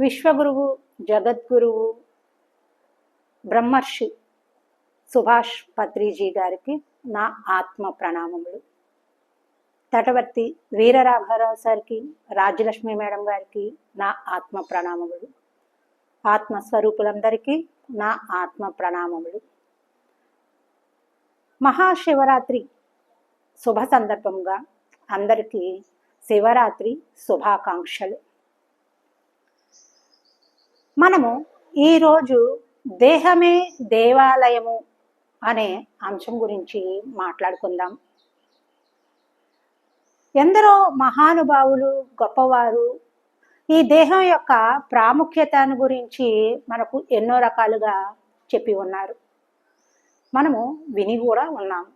విశ్వగురువు జగద్గురువు బ్రహ్మర్షి సుభాష్ పత్రిజీ గారికి నా ఆత్మ ప్రణామములు. తటవర్తి వీరరాఘవరావు సార్కి రాజ్యలక్ష్మి మేడం గారికి నా ఆత్మ ప్రణామములు. ఆత్మస్వరూపులందరికీ నా ఆత్మ ప్రణామములు. మహాశివరాత్రి శుభ సందర్భంగా అందరికీ శివరాత్రి శుభాకాంక్షలు. మనము ఈరోజు దేహమే దేవాలయము అనే అంశం గురించి మాట్లాడుకుందాం. ఎందరో మహానుభావులు గొప్పవారు ఈ దేహం యొక్క ప్రాముఖ్యతను గురించి మనకు ఎన్నో రకాలుగా చెప్పి ఉన్నారు. మనము విని కూడా ఉన్నాం.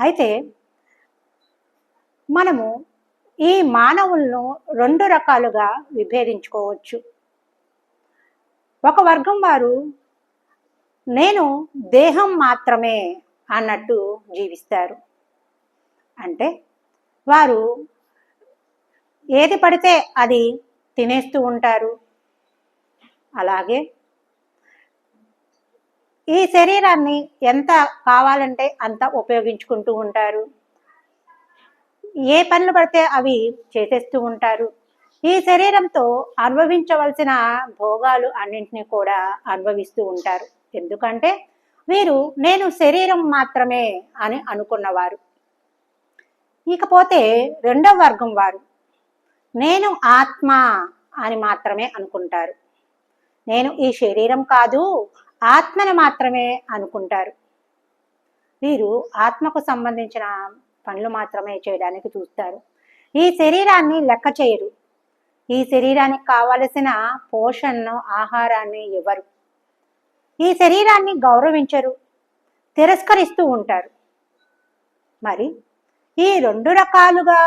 అయితే మనము ఈ మానవులను రెండు రకాలుగా విభేదించుకోవచ్చు. ఒక వర్గం వారు నేను దేహం మాత్రమే అన్నట్టు జీవిస్తారు. అంటే వారు ఏది పడితే అది తినేస్తూ ఉంటారు. అలాగే ఈ శరీరాన్ని ఎంత కావాలంటే అంత ఉపయోగించుకుంటూ ఉంటారు. ఏ పనులు పడితే అవి చేసేస్తూ ఉంటారు. ఈ శరీరంతో అనుభవించవలసిన భోగాలు అన్నింటినీ కూడా అనుభవిస్తూ ఉంటారు. ఎందుకంటే వీరు నేను శరీరం మాత్రమే అని అనుకున్నవారు. ఇకపోతే రెండవ వర్గం వారు. నేను ఆత్మ అని మాత్రమే అనుకుంటారు. నేను ఈ శరీరం కాదు ఆత్మని మాత్రమే అనుకుంటారు. వీరు ఆత్మకు సంబంధించిన పనులు మాత్రమే చేయడానికి చూస్తారు. ఈ శరీరాన్ని లెక్క చేయరు. ఈ శరీరానికి కావలసిన పోషణను ఆహారాన్ని ఇవ్వరు ఈ శరీరాన్ని గౌరవించరు తిరస్కరిస్తూ ఉంటారు. మరి ఈ రెండు రకాలుగా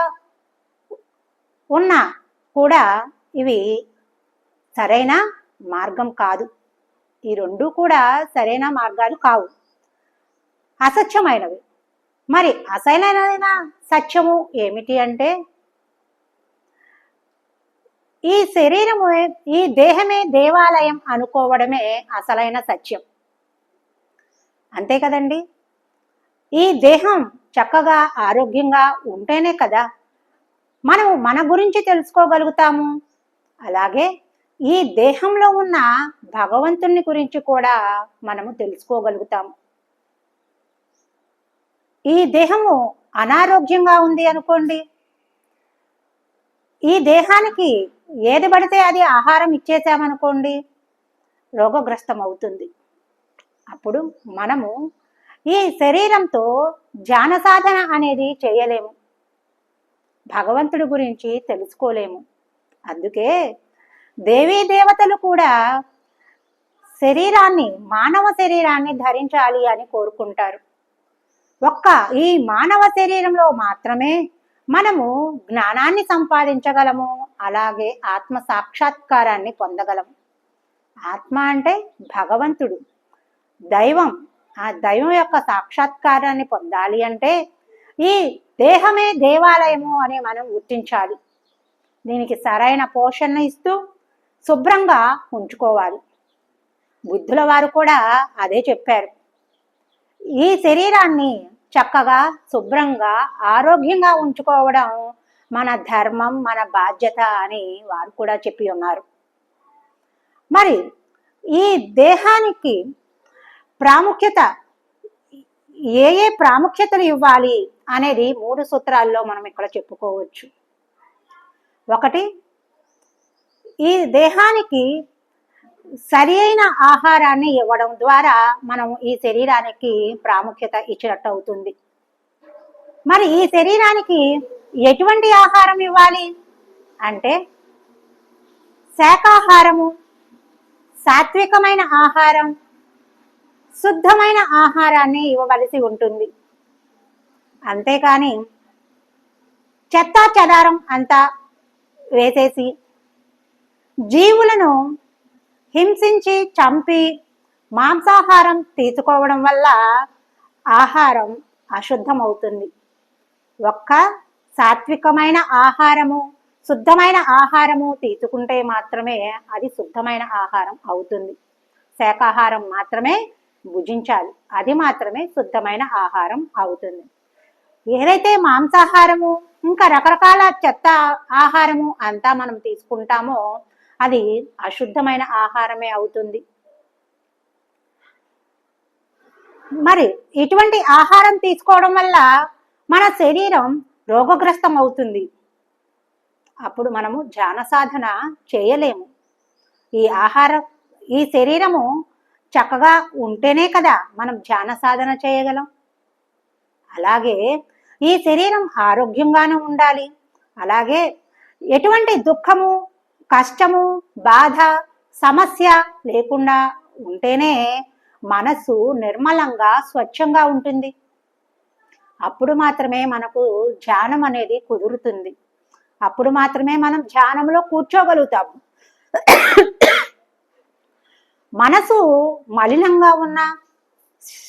ఉన్నా కూడా ఇవి సరైన మార్గం కాదు. ఈ రెండు కూడా సరైన మార్గాలు కావు. అసత్యమైనవి. మరి అసలైన సత్యము ఏమిటి అంటే ఈ శరీరము ఈ దేహమే దేవాలయం అనుకోవడమే అసలైన సత్యం. అంతే కదండి? ఈ దేహం చక్కగా ఆరోగ్యంగా ఉంటేనే కదా మనము మన గురించి తెలుసుకోగలుగుతాము. అలాగే ఈ దేహంలో ఉన్న భగవంతుని గురించి కూడా మనము తెలుసుకోగలుగుతాము. ఈ దేహము అనారోగ్యంగా ఉంది అనుకోండి. ఈ దేహానికి ఏది పడితే అది ఆహారం ఇచ్చేసామనుకోండి రోగగ్రస్తం అవుతుంది అప్పుడు మనము ఈ శరీరంతో ధ్యాన సాధన అనేది చేయలేము. భగవంతుడి గురించి తెలుసుకోలేము. అందుకే దేవీ దేవతలు కూడా శరీరాన్ని మానవ శరీరాన్ని ధరించాలి అని కోరుకుంటారు. ఒక్క ఈ మానవ శరీరంలో మాత్రమే మనము జ్ఞానాన్ని సంపాదించగలము అలాగే ఆత్మ సాక్షాత్కారాన్ని పొందగలము. ఆత్మ అంటే భగవంతుడు. దైవం ఆ దైవం యొక్క సాక్షాత్కారాన్ని పొందాలి అంటే ఈ దేహమే దేవాలయము అని మనం గుర్తించాలి. దీనికి సరైన పోషణ ఇస్తూ శుభ్రంగా ఉంచుకోవాలి. బుద్ధుల వారు కూడా అదే చెప్పారు. ఈ శరీరాన్ని చక్కగా శుభ్రంగా ఆరోగ్యంగా ఉంచుకోవడం మన ధర్మం మన బాధ్యత అని వారు కూడా చెప్పి ఉన్నారు. మరి ఈ దేహానికి ప్రాముఖ్యత ఏ ఏ ప్రాముఖ్యతలు ఇవ్వాలి అనేది మూడు సూత్రాల్లో మనం ఇక్కడ చెప్పుకోవచ్చు. ఒకటి ఈ దేహానికి సరి అయిన ఆహారాన్ని ఇవ్వడం ద్వారా మనం ఈ శరీరానికి ప్రాముఖ్యత ఇచ్చినట్టు అవుతుంది మరి ఈ శరీరానికి ఎటువంటి ఆహారం ఇవ్వాలి? అంటే శాకాహారము సాత్వికమైన ఆహారం శుద్ధమైన ఆహారాన్ని ఇవ్వవలసి ఉంటుంది. అంతేకాని చెత్త చెదారం అంతా వేసేసి జీవులను హింసించి చంపి మాంసాహారం తీసుకోవడం వల్ల ఆహారం అశుద్ధమవుతుంది. ఒక్క సాత్వికమైన ఆహారము శుద్ధమైన ఆహారము తీసుకుంటే మాత్రమే అది శుద్ధమైన ఆహారం అవుతుంది. శాకాహారం మాత్రమే భుజించాలి అది మాత్రమే శుద్ధమైన ఆహారం అవుతుంది. ఏదైతే మాంసాహారము ఇంకా రకరకాల చెత్త ఆహారము అంతా మనం తీసుకుంటామో అది అశుద్ధమైన ఆహారమే అవుతుంది. మరి ఇటువంటి ఆహారం తీసుకోవడం వల్ల మన శరీరం రోగగ్రస్తం అవుతుంది. అప్పుడు మనము ధ్యాన సాధన చేయలేము. ఈ ఆహారం ఈ శరీరము చక్కగా ఉంటేనే కదా మనం ధ్యాన సాధన చేయగలం. అలాగే ఈ శరీరం ఆరోగ్యంగానూ ఉండాలి. అలాగే ఎటువంటి దుఃఖము కష్టము బాధ సమస్య లేకుండా ఉంటేనే మనసు నిర్మలంగా స్వచ్ఛంగా ఉంటుంది. అప్పుడు మాత్రమే మనకు ధ్యానం అనేది కుదురుతుంది. అప్పుడు మాత్రమే మనం ధ్యానంలో కూర్చోగలుగుతాము. మనసు మలినంగా ఉన్న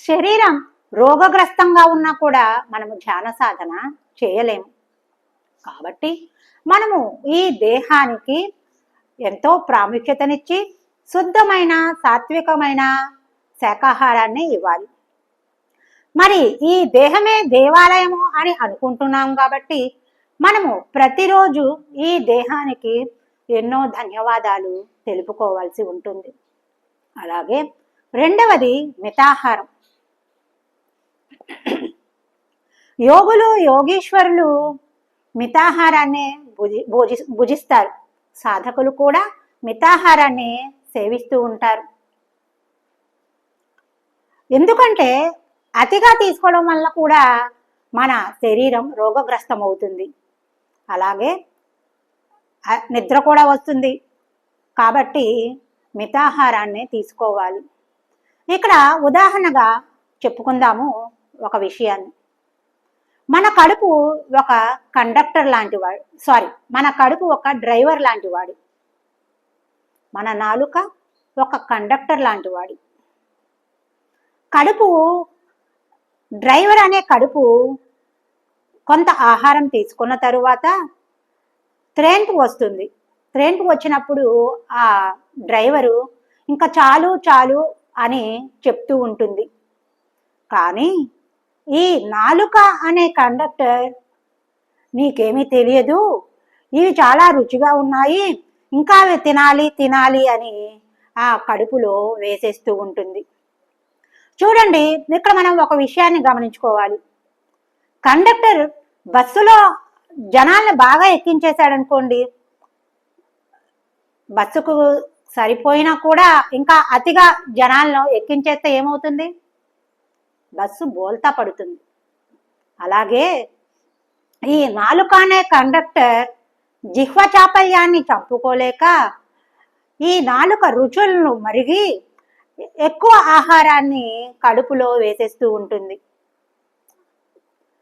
శరీరం రోగగ్రస్తంగా ఉన్నా కూడా మనము ధ్యాన సాధన చేయలేము. కాబట్టి మనము ఈ దేహానికి ఎంతో ప్రాముఖ్యతనిచ్చి శుద్ధమైన సాత్వికమైన శాకాహారాన్ని ఇవ్వాలి. మరి ఈ దేహమే దేవాలయము అని అనుకుంటున్నాం కాబట్టి మనము ప్రతిరోజు ఈ దేహానికి ఎన్నో ధన్యవాదాలు తెలుపుకోవాల్సి ఉంటుంది. అలాగే రెండవది మితాహారం. యోగులు యోగీశ్వరులు మితాహారాన్ని భుజి భోజి భుజిస్తారు. సాధకులు కూడా మితాహారాన్ని సేవిస్తూ ఉంటారు. ఎందుకంటే అతిగా తీసుకోవడం వల్ల కూడా మన శరీరం రోగగ్రస్తం అవుతుంది అలాగే నిద్ర కూడా వస్తుంది. కాబట్టి మితాహారాన్ని తీసుకోవాలి. ఇక్కడ ఉదాహరణగా చెప్పుకుందాము ఒక విషయాన్ని. మన కడుపు ఒక కండక్టర్ లాంటి వాడు సారీ మన కడుపు ఒక డ్రైవర్ లాంటి వాడు మన నాలుక ఒక కండక్టర్ లాంటి వాడు కడుపు డ్రైవర్ అనే కడుపు కొంత ఆహారం తీసుకున్న తరువాత త్రేన్పు వస్తుంది. త్రేన్పు వచ్చినప్పుడు ఆ డ్రైవరు ఇంకా చాలు చాలు అని చెప్తూ ఉంటుంది. కానీ ఈ నాలుక అనే కండక్టర్ నీకేమీ తెలియదు. ఇవి చాలా రుచిగా ఉన్నాయి. ఇంకా అవి తినాలి తినాలి అని ఆ కడుపులో వేసేస్తూ ఉంటుంది. చూడండి ఇక్కడ మనం ఒక విషయాన్ని గమనించుకోవాలి. కండక్టర్ బస్సులో జనాల్ని బాగా ఎక్కించేశాడు అనుకోండి బస్సుకు సరిపోయినా కూడా ఇంకా అతిగా జనాలను ఎక్కించేస్తే ఏమవుతుంది? బస్సు బోల్తా పడుతుంది. అలాగే ఈ నాలుకానే కండక్టర్ జిహ్వ చాపల్యాన్ని చంపుకోలేక ఈ నాలుక రుచులను మరిగి ఎక్కువ ఆహారాన్ని కడుపులో వేసేస్తూ ఉంటుంది.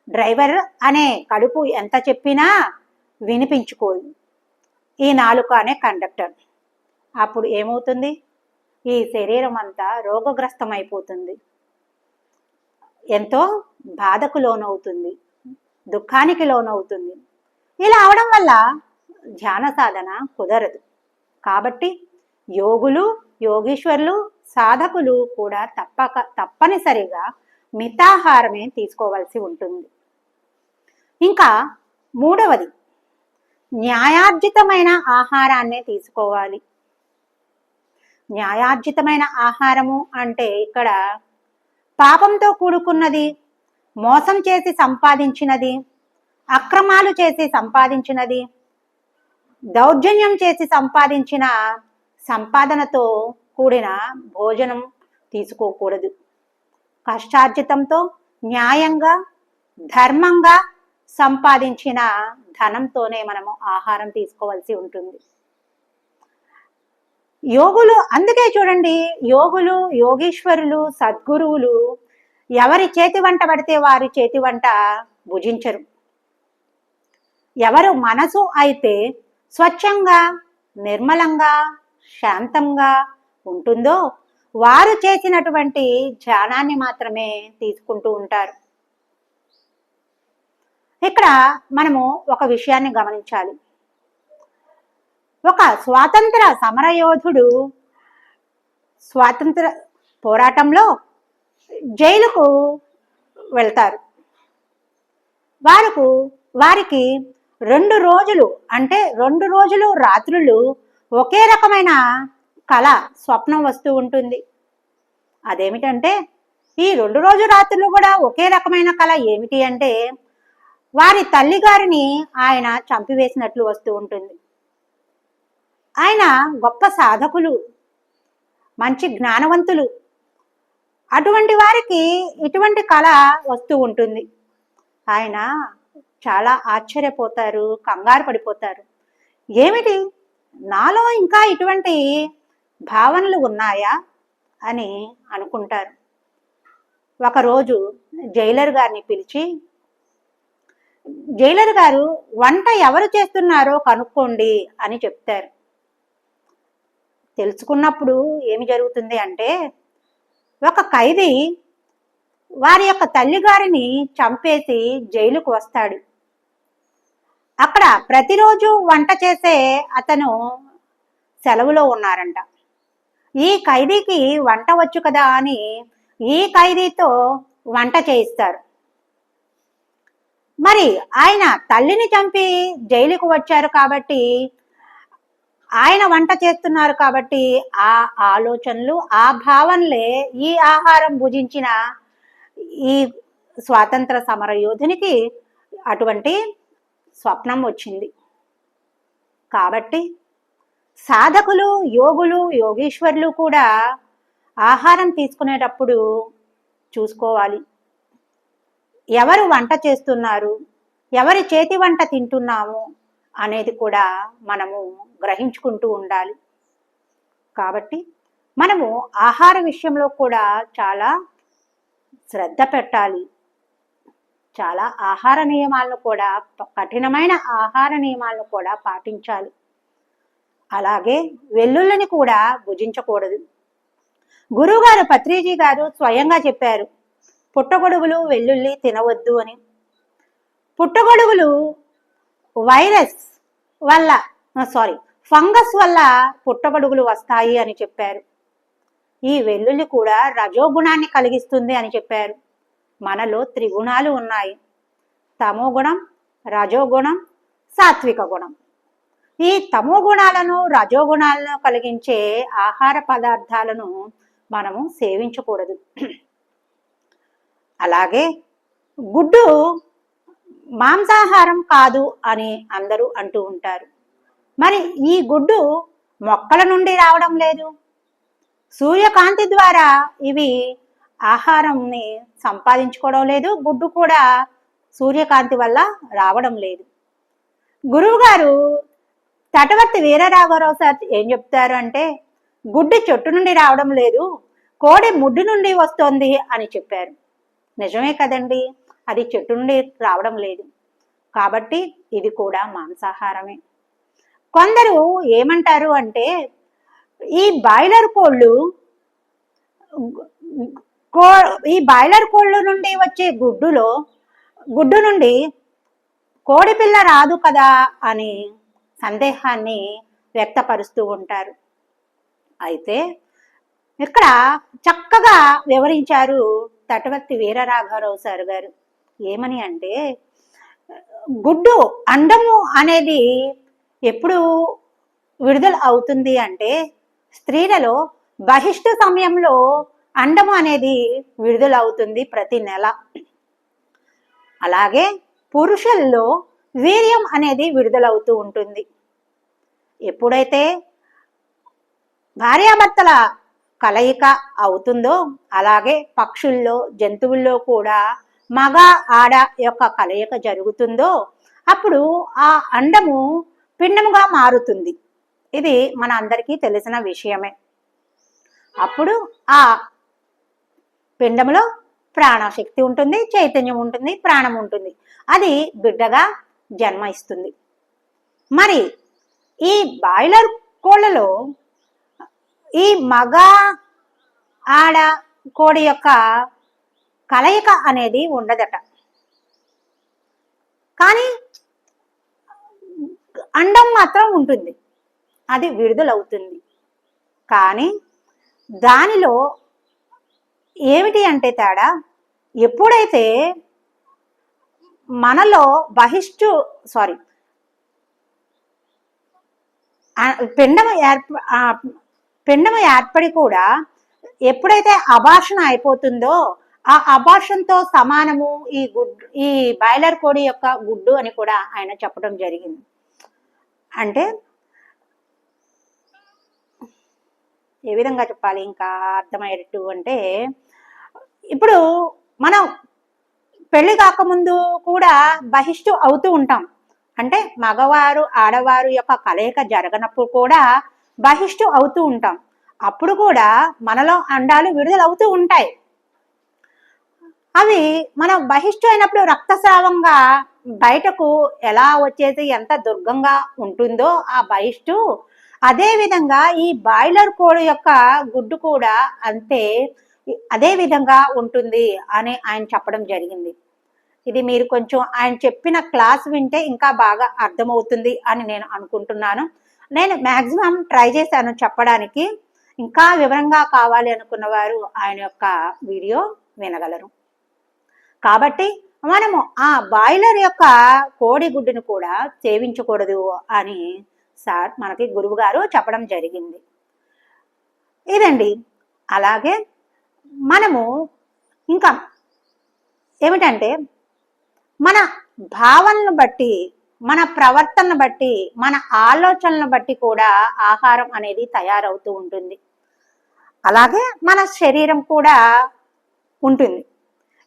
డ్రైవర్ అనే కడుపు ఎంత చెప్పినా వినిపించుకోదు. ఈ నాలుక అనే కండక్టర్. అప్పుడు ఏమవుతుంది? ఈ శరీరం అంతా రోగగ్రస్తం అయిపోతుంది ఎంతో బాధకు లోనవుతుంది దుఃఖానికి లోనవుతుంది. ఇలా అవడం వల్ల ధ్యాన సాధన కుదరదు. కాబట్టి యోగులు యోగీశ్వరులు సాధకులు కూడా తప్పక తప్పనిసరిగా మితాహారమే తీసుకోవాల్సి ఉంటుంది. ఇంకా మూడవది న్యాయార్జితమైన ఆహారాన్నే తీసుకోవాలి. న్యాయార్జితమైన ఆహారము అంటే ఇక్కడ పాపంతో కూడుకున్నది మోసం చేసి సంపాదించినది అక్రమాలు చేసి సంపాదించినది దౌర్జన్యం చేసి సంపాదించిన సంపాదనతో కూడిన భోజనం తీసుకోకూడదు. కష్టార్జితంతో న్యాయంగా ధర్మంగా సంపాదించిన ధనంతోనే మనము ఆహారం తీసుకోవాల్సి ఉంటుంది. యోగులు అందుకే చూడండి యోగులు యోగీశ్వరులు సద్గురువులు ఎవరి చేతి వంట పడితే వారి చేతి వంట భుజించరు. ఎవరు మనసు అయితే స్వచ్ఛంగా నిర్మలంగా శాంతంగా ఉంటుందో వారు చేసినటువంటి ధ్యానాన్ని మాత్రమే తీసుకుంటూ ఉంటారు. ఇక్కడ మనము ఒక విషయాన్ని గమనించాలి. ఒక స్వాతంత్ర సమరయోధుడు స్వాతంత్ర పోరాటంలో జైలుకు వెళ్తారు. వారికి వారికి రెండు రోజులు అంటే రెండు రోజులు రాత్రులు ఒకే రకమైన కళ స్వప్నం వస్తూ ఉంటుంది. అదేమిటంటే ఈ రెండు రోజు రాత్రులు కూడా ఒకే రకమైన కళ ఏమిటి అంటే వారి తల్లిగారిని ఆయన చంపివేసినట్లు వస్తూ ఉంటుంది. ఆయన గొప్ప సాధకులు మంచి జ్ఞానవంతులు. అటువంటి వారికి ఇటువంటి కళ వస్తూ ఉంటుంది. ఆయన చాలా ఆశ్చర్యపోతారు కంగారు పడిపోతారు. ఏమిటి? నాలో ఇంకా ఇటువంటి భావనలు ఉన్నాయా? అని అనుకుంటారు. ఒకరోజు జైలర్ గారిని పిలిచి జైలర్ గారు వంట ఎవరు చేస్తున్నారో కనుక్కోండి అని చెప్తారు. తెలుసుకున్నప్పుడు ఏమి జరుగుతుంది అంటే ఒక ఖైదీ వారి యొక్క తల్లిగారిని చంపేసి జైలుకు వస్తాడు. అక్కడ ప్రతిరోజు వంట చేసే అతను సెలవులో ఉన్నారంట. ఈ ఖైదీకి వంట వచ్చు కదా అని ఈ ఖైదీతో వంట చేయిస్తారు. మరి ఆయన తల్లిని చంపి జైలుకు వచ్చారు కాబట్టి ఆయన వంట చేస్తున్నారు కాబట్టి ఆ ఆలోచనలు ఆ భావనలే ఈ ఆహారం భుజించిన ఈ స్వాతంత్ర సమర యోధునికి అటువంటి స్వప్నం వచ్చింది. కాబట్టి సాధకులు యోగులు యోగీశ్వరులు కూడా ఆహారం తీసుకునేటప్పుడు చూసుకోవాలి. ఎవరు వంట చేస్తున్నారు? ఎవరి చేతి వంట తింటున్నాము? అనేది కూడా మనము గ్రహించుకుంటూ ఉండాలి. కాబట్టి మనము ఆహార విషయంలో కూడా చాలా శ్రద్ధ పెట్టాలి. చాలా ఆహార నియమాలను కూడా కఠినమైన ఆహార నియమాలను కూడా పాటించాలి. అలాగే వెల్లుల్లిని కూడా భుజించకూడదు. గురువుగారు పత్రిజీ గారు స్వయంగా చెప్పారు పుట్టగొడుగులు వెల్లుల్లి తినవద్దు అని. పుట్టగొడుగులు వైరస్ వల్ల సారీ ఫంగస్ వల్ల పుట్టగొడుగులు వస్తాయి అని చెప్పారు. ఈ వెల్లుల్లి కూడా రజోగుణాన్ని కలిగిస్తుంది అని చెప్పారు. మనలో త్రిగుణాలు ఉన్నాయి. తమో గుణం రజోగుణం సాత్విక గుణం. ఈ తమో గుణాలను రజోగుణాలను కలిగించే ఆహార పదార్థాలను మనము సేవించకూడదు. అలాగే గుడ్డు మాంసాహారం కాదు అని అందరూ అంటూ ఉంటారు. మరి ఈ గుడ్డు మొక్కల నుండి రావడం లేదు. సూర్యకాంతి ద్వారా ఇవి ఆహారంని సంపాదించుకోవడం లేదు. గుడ్డు కూడా సూర్యకాంతి వల్ల రావడం లేదు. గురువు గారు తటవర్తి వీరరాఘవరావు సార్ ఏం చెప్తారు అంటే గుడ్డు చెట్టు నుండి రావడం లేదు కోడి ముడ్డు నుండి వస్తోంది అని చెప్పారు. నిజమే కదండి? అది చెట్టు నుండి రావడం లేదు. కాబట్టి ఇది కూడా మాంసాహారమే. కొందరు ఏమంటారు అంటే ఈ బాయిలర్ కోళ్ళు కో ఈ బాయిలర్ కోళ్ళ నుండి వచ్చే గుడ్డులో గుడ్డు నుండి కోడి పిల్ల రాదు కదా అని సందేహాన్ని వ్యక్తపరుస్తూ ఉంటారు. అయితే ఇక్కడ చక్కగా వివరించారు తటవర్తి వీరరాఘవరావు సార్ గారు. ఏమని అంటే గుడ్డు అండము అనేది ఎప్పుడు విడుదల అవుతుంది అంటే స్త్రీలలో బహిష్ట సమయంలో అండము అనేది విడుదల అవుతుంది ప్రతి నెల. అలాగే పురుషుల్లో వీర్యం అనేది విడుదలవుతూ ఉంటుంది. ఎప్పుడైతే భార్యాభర్తల కలయిక అవుతుందో అలాగే పక్షుల్లో జంతువుల్లో కూడా మగ ఆడ యొక్క కలయిక జరుగుతుందో అప్పుడు ఆ అండము పిండముగా మారుతుంది. ఇది మన అందరికీ తెలిసిన విషయమే. అప్పుడు ఆ పిండములో ప్రాణశక్తి ఉంటుంది చైతన్యం ఉంటుంది ప్రాణం ఉంటుంది. అది బిడ్డగా జన్మ ఇస్తుంది మరి ఈ బాయిలర్ కోళ్ళలో ఈ మగ ఆడ కోడి యొక్క కలయిక అనేది ఉండదట. కానీ అండం మాత్రం ఉంటుంది. అది విడుదలవుతుంది. కానీ దానిలో ఏమిటి అంటే తేడా? ఎప్పుడైతే మనలో బహిష్టు సారీ పిండము ఏర్ప పిండము ఏర్పడి కూడా ఎప్పుడైతే అభాషణ అయిపోతుందో ఆ అభాషణతో సమానము ఈ గుడ్ ఈ బాయిలర్ కోడి యొక్క గుడ్డు అని కూడా ఆయన చెప్పడం జరిగింది. అంటే ఏ విధంగా చెప్పాలి? ఇంకా అర్థమయ్యేటట్టు అంటే ఇప్పుడు మనం పెళ్ళి కాకముందు కూడా బహిష్టు అవుతూ ఉంటాం. అంటే మగవారు ఆడవారు యొక్క కలయిక జరగనప్పుడు కూడా బహిష్టు అవుతూ ఉంటాం. అప్పుడు కూడా మనలో అండాలు విడుదల అవుతూ ఉంటాయి. అవి మనం బహిష్టు అయినప్పుడు రక్తస్రావంగా బయటకు ఎలా వచ్చేది ఎంత దుర్గంగా ఉంటుందో ఆ బహిష్టు. అదే విధంగా ఈ బాయిలర్ కోడి యొక్క గుడ్డు కూడా అంతే అదే విధంగా ఉంటుంది అని ఆయన చెప్పడం జరిగింది. ఇది మీరు కొంచెం ఆయన చెప్పిన క్లాస్ వింటే ఇంకా బాగా అర్థమవుతుంది అని నేను అనుకుంటున్నాను. నేను మ్యాక్సిమం ట్రై చేశాను చెప్పడానికి. ఇంకా వివరంగా కావాలి అనుకున్న వారు ఆయన యొక్క వీడియో వినగలరు. కాబట్టి మనము ఆ బాయిలర్ యొక్క కోడి గుడ్డును కూడా సేవించకూడదు అని సార్ మనకి గురువు గారు చెప్పడం జరిగింది. ఇదండి. అలాగే మనము ఇంకా ఏమిటంటే మన భావనను బట్టి మన ప్రవర్తనను బట్టి మన ఆలోచనలను బట్టి కూడా ఆహారం అనేది తయారవుతూ ఉంటుంది. అలాగే మన శరీరం కూడా ఉంటుంది.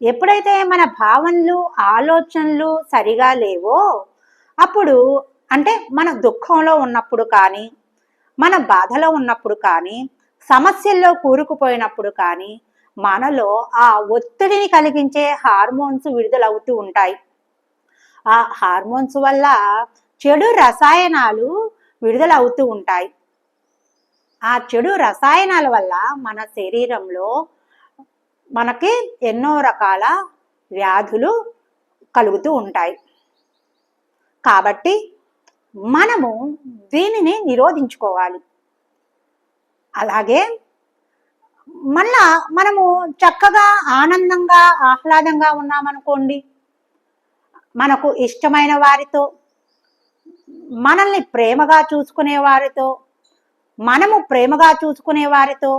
ఎప్పుడైతే మన భావనలు ఆలోచనలు సరిగా లేవో అప్పుడు అంటే మన దుఃఖంలో ఉన్నప్పుడు కానీ మన బాధలో ఉన్నప్పుడు కానీ సమస్యల్లో కూరుకుపోయినప్పుడు కానీ మనలో ఆ ఒత్తిడిని కలిగించే హార్మోన్స్ విడుదలవుతూ ఉంటాయి. ఆ హార్మోన్స్ వల్ల చెడు రసాయనాలు విడుదలవుతూ ఉంటాయి. ఆ చెడు రసాయనాల వల్ల మన శరీరంలో మనకి ఎన్నో రకాల వ్యాధులు కలుగుతూ ఉంటాయి. కాబట్టి మనము దీనిని నిరోధించుకోవాలి. అలాగే మళ్ళా మనము చక్కగా ఆనందంగా ఆహ్లాదంగా ఉన్నామనుకోండి మనకు ఇష్టమైన వారితో మనల్ని ప్రేమగా చూసుకునే వారితో మనము ప్రేమగా చూసుకునే వారితో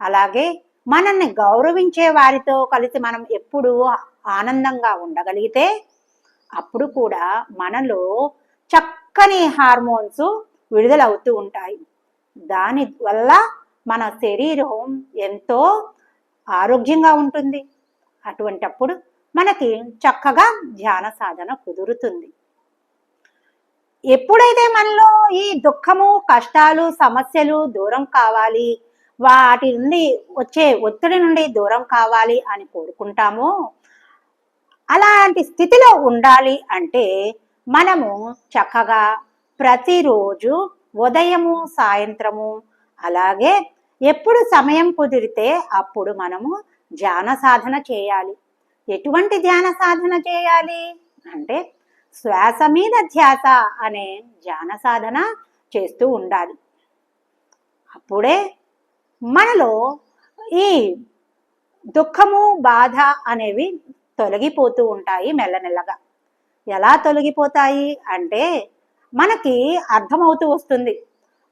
అలాగే మనల్ని గౌరవించే వారితో కలిసి మనం ఎప్పుడు ఆనందంగా ఉండగలిగితే అప్పుడు కూడా మనలో చక్కని హార్మోన్స్ విడుదలవుతూ ఉంటాయి. దాని వల్ల మన శరీరం ఎంతో ఆరోగ్యంగా ఉంటుంది. అటువంటప్పుడు మనకి చక్కగా ధ్యాన సాధన కుదురుతుంది. ఎప్పుడైతే మనలో ఈ దుఃఖము కష్టాలు సమస్యలు దూరం కావాలి వాటి నుండి వచ్చే ఒత్తిడి నుండి దూరం కావాలి అని కోరుకుంటామో. అలాంటి స్థితిలో ఉండాలి అంటే మనము చక్కగా ప్రతిరోజు ఉదయము సాయంత్రము అలాగే ఎప్పుడు సమయం కుదిరితే అప్పుడు మనము ధ్యాన సాధన చేయాలి. ఎటువంటి ధ్యాన సాధన చేయాలి అంటే శ్వాస మీద ధ్యాస అనే ధ్యాన సాధన చేస్తూ ఉండాలి. అప్పుడే మనలో ఈ దుఃఖము బాధ అనేవి తొలగిపోతూ ఉంటాయి మెల్లమెల్లగా. ఎలా తొలగిపోతాయి అంటే మనకి అర్థమవుతూ వస్తుంది.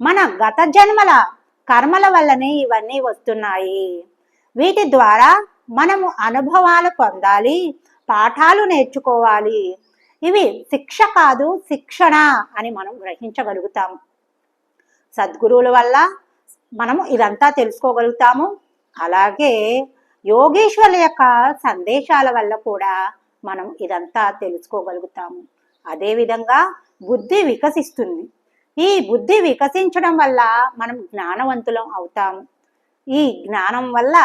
మన గత జన్మల కర్మల వల్లనే ఇవన్నీ వస్తున్నాయి. వీటి ద్వారా మనము అనుభవాలు పొందాలి పాఠాలు నేర్చుకోవాలి. ఇవి శిక్ష కాదు శిక్షణ అని మనం గ్రహించగలుగుతాము. సద్గురువుల వల్ల మనము ఇదంతా తెలుసుకోగలుగుతాము. అలాగే యోగేశ్వరుల యొక్క సందేశాల వల్ల కూడా మనం ఇదంతా తెలుసుకోగలుగుతాము. అదేవిధంగా బుద్ధి వికసిస్తుంది. ఈ బుద్ధి వికసించడం వల్ల మనం జ్ఞానవంతులం అవుతాము. ఈ జ్ఞానం వల్ల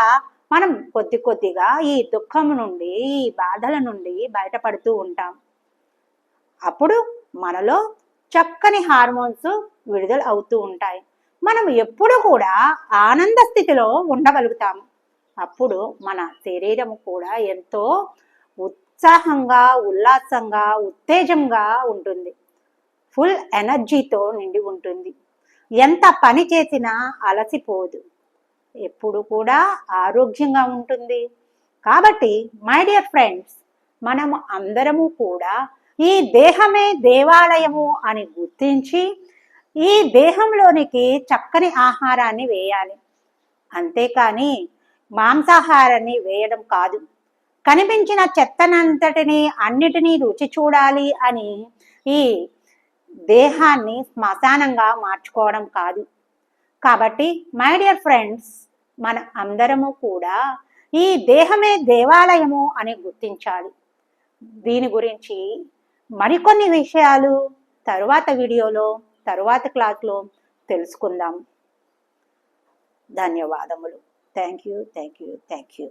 మనం కొద్ది కొద్దిగా ఈ దుఃఖం నుండి ఈ బాధల నుండి బయటపడుతూ ఉంటాం. అప్పుడు మనలో చక్కని హార్మోన్స్ విడుదల అవుతూ ఉంటాయి. మనం ఎప్పుడు కూడా ఆనంద స్థితిలో ఉండగలుగుతాము. అప్పుడు మన శరీరం కూడా ఎంతో ఉత్సాహంగా ఉల్లాసంగా ఉత్తేజంగా ఉంటుంది. ఫుల్ ఎనర్జీతో నిండి ఉంటుంది. ఎంత పని చేసినా అలసిపోదు. ఎప్పుడు కూడా ఆరోగ్యంగా ఉంటుంది. కాబట్టి మై డియర్ ఫ్రెండ్స్ మనము అందరము కూడా ఈ దేహమే దేవాలయము అని గుర్తించి ఈ దేహంలోనికి చక్కని ఆహారాన్ని వేయాలి. అంతేకాని మాంసాహారాన్ని వేయడం కాదు. కనిపించిన చెత్తనంతటిని అన్నిటినీ రుచి చూడాలి అని ఈ దేహాన్ని శ్మశానంగా మార్చుకోవడం కాదు. కాబట్టి మై డియర్ ఫ్రెండ్స్ మన అందరము కూడా ఈ దేహమే దేవాలయము అని గుర్తించాలి. దీని గురించి మరికొన్ని విషయాలు తరువాత వీడియోలో తరువాత క్లాస్లో తెలుసుకుందాం. ధన్యవాదములు. Thank you thank you thank you